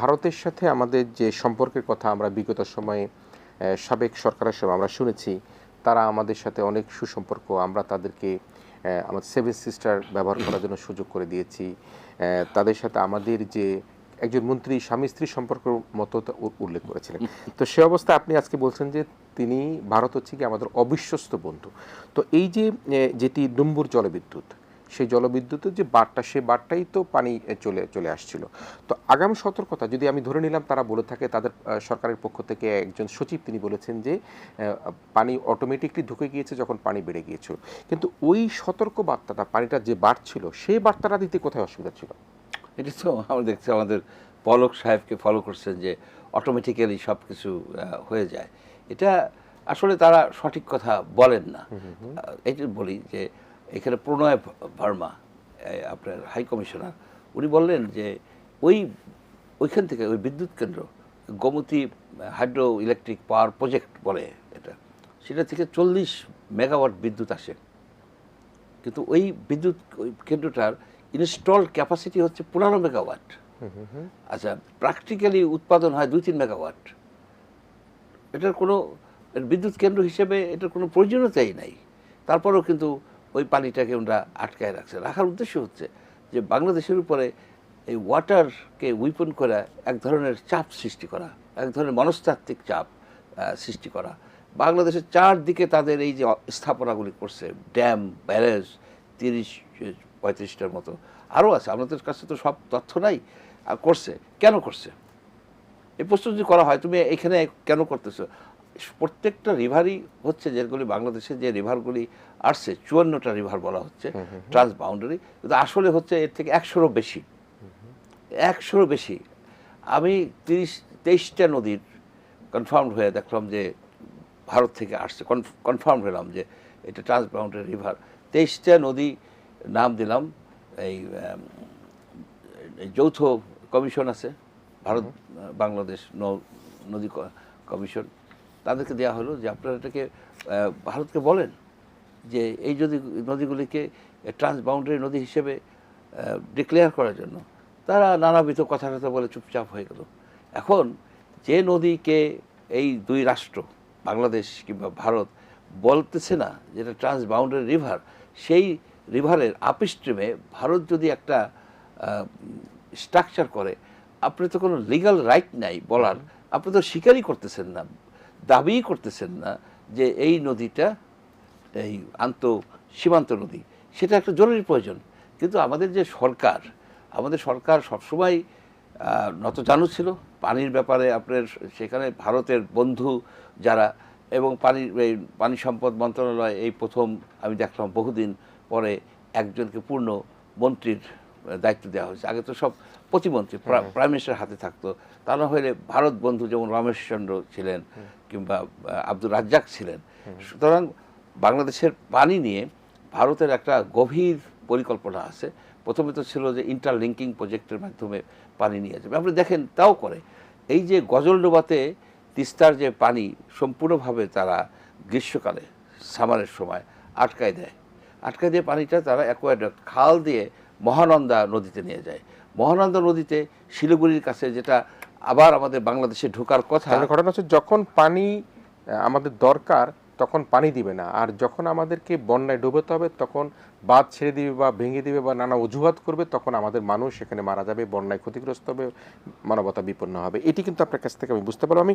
ভারতের সাথে আমাদের যে সম্পর্কের কথা আমরা বিগত সময়ে সাবেক সরকারের সময় আমরা শুনেছি, তারা আমাদের সাথে অনেক সুসম্পর্ক। আমরা তাদেরকে আমাদের সেভেন সিস্টার ব্যবহার করার জন্য সুযোগ করে দিয়েছি। তাদের সাথে আমাদের যে একজন মন্ত্রী, স্বামী স্ত্রী সম্পর্ক মতো উল্লেখ করেছিলেন। তো সে অবস্থায় আপনি আজকে বলছেন যে তিনি ভারত হচ্ছে কি আমাদের অবিশ্বস্ত বন্ধু। তো এই যে যেটি ডুম্বুর জলবিদ্যুৎ সেই জলবিদ্যুতের যে বারটা সেই বারটাই তো পানি চলে চলে আসছিল। তো আগামী সতর্কতা যদি আমি ধরে নিলাম তারা বলে থাকে তাদের সরকারের পক্ষ থেকে একজন সচিব তিনি বলেছেন যে পানি অটোমেটিকলি ঢুকে গিয়েছে যখন পানি বেড়ে গিয়েছিল। কিন্তু ওই সতর্ক বার্তাটা পানিটা যে বাড়ছিল সেই বার্তাটা দিতে কোথায় অসুবিধা ছিল? এটা তো আমরা দেখছি আমাদের পলক সাহেবকে ফলো করছেন যে অটোমেটিক্যালি সব কিছু হয়ে যায়। এটা আসলে তারা সঠিক কথা বলেন না। এই বলি যে এখানে প্রণয় ভার্মা আপনার হাই কমিশনার উনি বললেন যে ওই ওইখান থেকে ওই বিদ্যুৎ কেন্দ্র Gomti hydro electric power project বলে এটা সেটা থেকে চল্লিশ মেগাওয়াট বিদ্যুৎ আসে। কিন্তু ওই বিদ্যুৎ ওই কেন্দ্রটার ইনস্টল ক্যাপাসিটি হচ্ছে পনেরো মেগাওয়াট। আচ্ছা প্র্যাকটিক্যালি উৎপাদন হয় দুই তিন মেগাওয়াট। এটার কোনো বিদ্যুৎ কেন্দ্র হিসেবে এটার কোনো প্রয়োজনীয়তাই নাই। তারপরেও কিন্তু ওই পানিটাকে ওরা আটকায় রাখছে। রাখার উদ্দেশ্য হচ্ছে যে বাংলাদেশের উপরে এই ওয়াটারকে উইপন করা এক ধরনের চাপ সৃষ্টি করা, এক ধরনের মনস্তাত্ত্বিক চাপ সৃষ্টি করা। বাংলাদেশের চারদিকে তাদের এই যে স্থাপনাগুলি করছে, ড্যাম, ব্যারেজ, তিরিশ, পঁয়ত্রিশটার মতো, আরও আছে। আমাদের কাছে তো সব তথ্য নাই। করছে? কেন করছে? এই প্রশ্ন যদি করা হয়, তুমি এখানে কেন করতেছো? প্রত্যেকটা রিভারই হচ্ছে যেগুলি বাংলাদেশে যে রিভারগুলি আসছে চুয়ান্নটা রিভার বলা হচ্ছে ট্রান্স বাউন্ডারি কিন্তু আসলে হচ্ছে এর থেকে একশোরও বেশি। একশোরও বেশি। আমি তিরিশ তেইশটা নদীর কনফার্ম হয়ে দেখলাম যে ভারত থেকে আসছে কনফার্ম হলাম যে এটা ট্রান্স বাউন্ডারি রিভার তেইশটা নদী নাম দিলাম এই যৌথ কমিশন আছে ভারত বাংলাদেশ নৌ- নদী কমিশন তাদেরকে দেওয়া হলো যে আপনারা এটাকে ভারতকে বলেন যে এই যদি নদীগুলিকে ট্রান্স বাউন্ডারি নদী হিসেবে ডিক্লেয়ার করার জন্য, তারা নানাবিধ কথা কথা বলে চুপচাপ হয়ে গেল। এখন যে নদীকে এই দুই রাষ্ট্র, বাংলাদেশ কিংবা ভারত, বলতেছে না যেটা ট্রান্স বাউন্ডারি রিভার সেই রিভারের আপস্ট্রিমে ভারত যদি একটা স্ট্রাকচার করে, আপনি তো কোনো লিগ্যাল রাইট নাই বলার, আপনি তো স্বীকারই করতেছেন না। দাবিই করতেছেন না যে এই নদীটা এই আন্ত সীমান্ত নদী সেটা একটা জরুরি প্রয়োজন। কিন্তু আমাদের যে সরকার আমাদের সরকার সবসময় আহ, নতজানু ছিল। পানির ব্যাপারে আপনার সেখানে ভারতের বন্ধু যারা এবং পানির এই পানি সম্পদ মন্ত্রণালয় এই প্রথম আমি দেখলাম বহুদিন পরে একজনকে পূর্ণ মন্ত্রীর দায়িত্ব দেওয়া হয়েছে। আগে তো সব প্রতিমন্ত্রী প্রা- প্রাইম মিনিস্টার হাতে থাকতো। তা না হলে ভারত বন্ধু যেমন রমেশচন্দ্র ছিলেন কিংবা আব্দুর রাজ্জাক ছিলেন সুতরাং বাংলাদেশের পানি নিয়ে ভারতের একটা গভীর পরিকল্পনা আছে। প্রথমে তো ছিল যে ইন্টারলিঙ্কিং প্রজেক্টের মাধ্যমে পানি নিয়ে যাবে। আপনি দেখেন তাও করে। এই যে গজলডোবাতে তিস্তার যে পানি সম্পূর্ণভাবে তারা গ্রীষ্মকালে সামারের সময় আটকায় দেয়। আটকায় দিয়ে পানিটা তারা অ্যাকোয়াডাক্ট খাল দিয়ে মহানন্দা নদীতে নিয়ে যায়। মহানন্দা নদীতে শিলিগুড়ির কাছে যেটা আবার আমাদের বাংলাদেশে ঢোকার কথা ঘটনা হচ্ছে যখন পানি আমাদের দরকার, তখন পানি দিবে না। আর যখন আমাদেরকে বন্যায় ডুবোতে হবে, তখন বাঁধ ছেড়ে দিবে বা ভেঙে দিবে বা নানা অজুহাত করবে, তখন আমাদের মানুষ সেখানে মারা যাবে, বন্যায় ক্ষতিগ্রস্ত হবে, মানবতা বিপন্ন হবে। এটি কিন্তু আপনার কাছ থেকে আমি বুঝতে পারব আমি